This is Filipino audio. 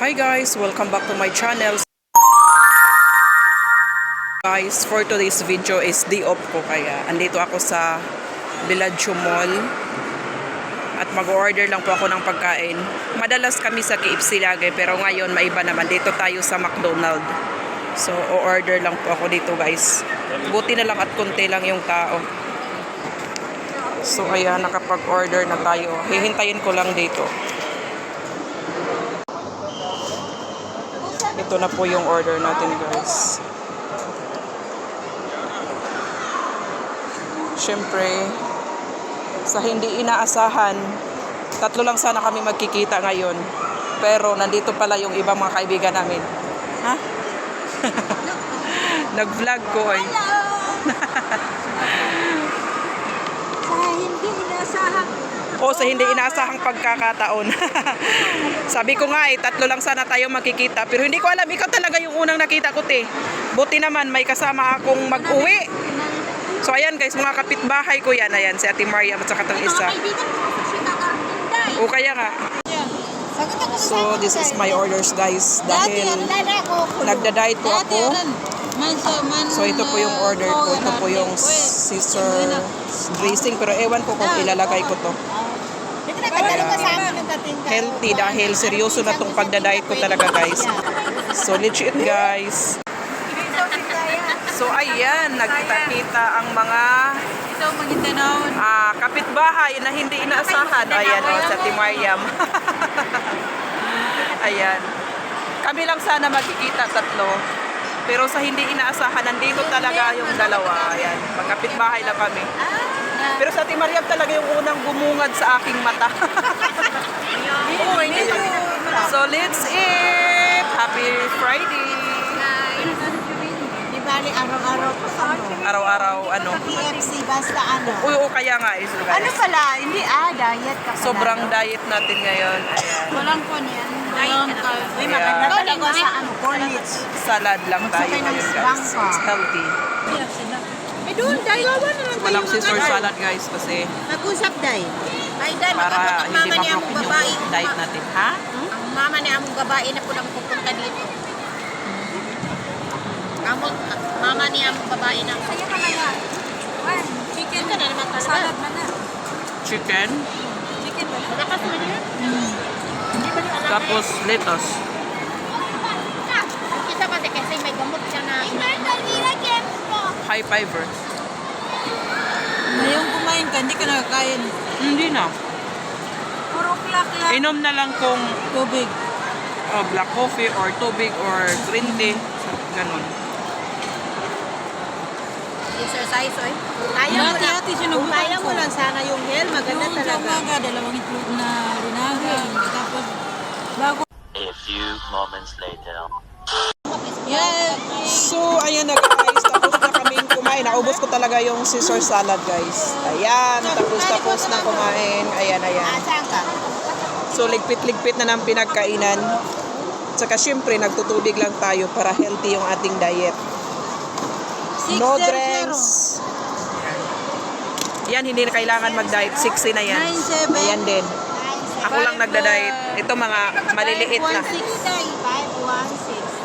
Hi guys, welcome back to my channel. Guys, for today's video is day off ko kaya andito ako sa Villaggio Mall at mag-order lang po ako ng pagkain. Madalas kami sa KFC lagi pero ngayon maiba naman. Dito tayo sa McDonald. So, o-order lang po ako dito guys. Buti na lang at konti lang yung tao. So, ayan, nakapag-order na tayo. Hihintayin ko lang dito. Ito na po yung order natin guys. Siyempre, sa hindi inaasahan, tatlo lang sana kami magkikita ngayon. Pero nandito pala yung ibang mga kaibigan namin. Ha? Nag-vlog ko eh. Sa hindi inaasahan. O sa hindi inaasahang pagkakataon. Sabi ko nga eh, tatlo lang sana tayo magkikita. Pero hindi ko alam, ikaw talaga yung unang nakita ko, te. Buti naman, may kasama akong mag-uwi. So ayan guys, mga kapitbahay ko yan. Ayan, si Ate Mariam at saka itong Mga isa. O kaya nga. So this is my orders guys. Dahil nagda-diet po ako. So, ito po yung order ko. Ito po yung Caesar dressing. Pero ewan ko kung ilalagay ko to. Nagkakadalo ka sa amin ng katinda. Healthy dahil seryoso na tong pagda-diet ko talaga guys. So legit guys. So ayan, nagkita-kita ang mga Ito, Maguindanao. ah, kapitbahay na hindi inaasahan. Ayan o, sa Ati Mariam. ayan. Kami lang sana magkikita tatlo. Pero sa hindi inaasahan, nandito talaga yung dalawa. Ayan, magkapitbahay na kami. Pero sa Ati Mariam talaga yung unang bumungad sa aking mata. Oo, hindi So let's eat! Happy Friday! Di bali, araw-araw pa sa ano. Araw-araw, ano. KFC, basta ano. Uy, oo, kaya nga is guys. Ano pala? Hindi ah, diet ka pala. Sobrang diet natin ngayon. Ayan. Walang po niyan. Walang Uy, Uy, maganda talaga sa ano, cornets. Salad lang tayo ngayon guys. It's healthy. Eh doon, dahil gawa na lang Walang Caesar salad guys kasi Nag-usap, day. Ay, day, para hindi mabroken yung diet natin. Ha? Ang mama ni among babae na po lang pupunta dito. Among, mama ni among babae na. Kaya ka na One, chicken. Ka na naman talaga. Salad man na. Chicken. Chicken ba? Malakas. Hindi ba niya alam Tapos lettuce. Kita kasi kasi may gamot siya na High fiber. Ngayong kumain ka, hindi ka nakakain. Hindi na. Puro klak-klak. Inom na lang kung Tubig. oh, black coffee or tubig or green tea. Ganun. exercise, oy. Kaya mo lang. Dati-dati sinubukan kaya mo ko. lang sana yung hair, maganda Yung talaga. umaga, dalawang itlog na rinagan. Tapos, bago. A few moments later. Yeah. So, ayan na guys. Tapos na kaming kumain. Naubos ko talaga yung Caesar salad guys. Ayan. Tapos tapos na kumain. Ayan, ayan. Ka? So, ligpit-ligpit na ng pinagkainan. Tsaka syempre, nagtutubig lang tayo para healthy yung ating diet. No drinks. Yan, hindi na kailangan mag-diet. 60 na yan. 9-7. Ayan din. Ako lang nagda-diet. Ito mga maliliit na. 516.